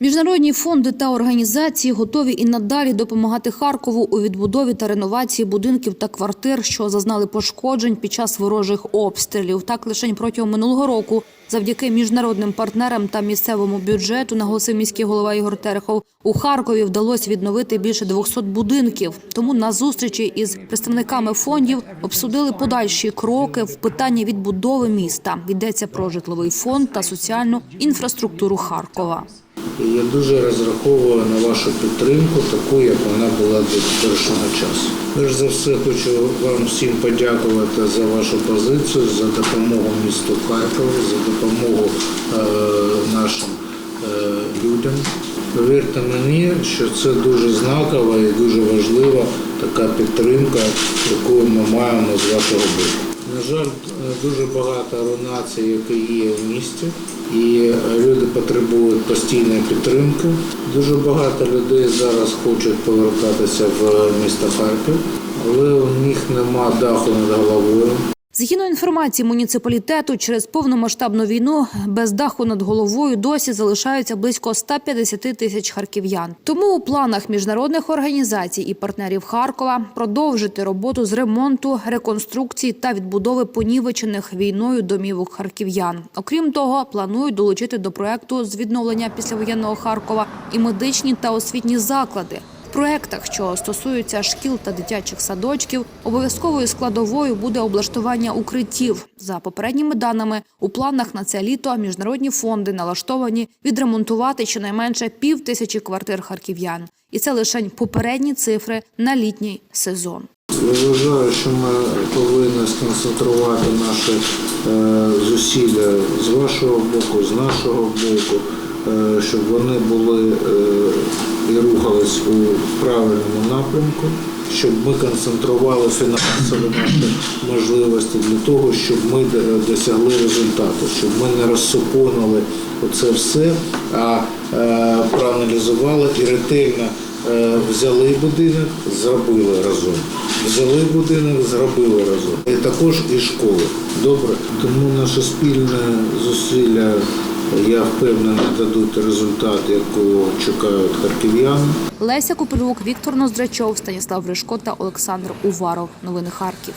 Міжнародні фонди та організації готові і надалі допомагати Харкову у відбудові та реновації будинків та квартир, що зазнали пошкоджень під час ворожих обстрілів. Так лише протягом минулого року, завдяки міжнародним партнерам та місцевому бюджету, наголосив міський голова Ігор Терехов, у Харкові вдалося відновити більше 200 будинків. Тому на зустрічі із представниками фондів обсудили подальші кроки в питанні відбудови міста. Йдеться про житловий фонд та соціальну інфраструктуру Харкова. Я дуже розраховую на вашу підтримку, таку, як вона була до першого часу. Перш за все, хочу вам всім подякувати за вашу позицію, за допомогу місту Харкову, за допомогу е, нашим е, людям. Повірте мені, що це дуже знакова і дуже важлива така підтримка, яку ми маємо з вашого боку. Жаль, е, дуже багато руйнацій, які є в місті, і е, люди потребують постійної підтримки. Дуже багато людей зараз хочуть повертатися в місто Харків, але у них нема даху над головою. Згідно інформації муніципалітету, через повномасштабну війну без даху над головою досі залишаються близько 150 тисяч харків'ян. Тому у планах міжнародних організацій і партнерів Харкова продовжити роботу з ремонту, реконструкції та відбудови понівечених війною домівок харків'ян. Окрім того, планують долучити до проекту з відновлення післявоєнного Харкова і медичні та освітні заклади. Проектах, що стосуються шкіл та дитячих садочків, обов'язковою складовою буде облаштування укриттів. За попередніми даними, у планах на це літо міжнародні фонди налаштовані відремонтувати щонайменше пів тисячі квартир харків'ян. І це лише попередні цифри на літній сезон. Я вважаю, що ми повинні сконцентрувати наші е, зусилля з вашого боку, з нашого боку, е, щоб вони були е, і рухались у правильному напрямку, щоб ми концентрували фінансові наші можливості для того, щоб ми досягли результату, щоб ми не розсупонили оце все, а е, проаналізували і ретельно Е, Взяли будинок, зробили разом. Взяли будинок, зробили разом. І також і школи. Добре. Тому наше спільне зусилля, я впевнений, дадуть результат, якого чекають харків'яни. Леся Купелюк, Віктор Ноздрачов, Станіслав Ришко та Олександр Уваров. Новини Харків.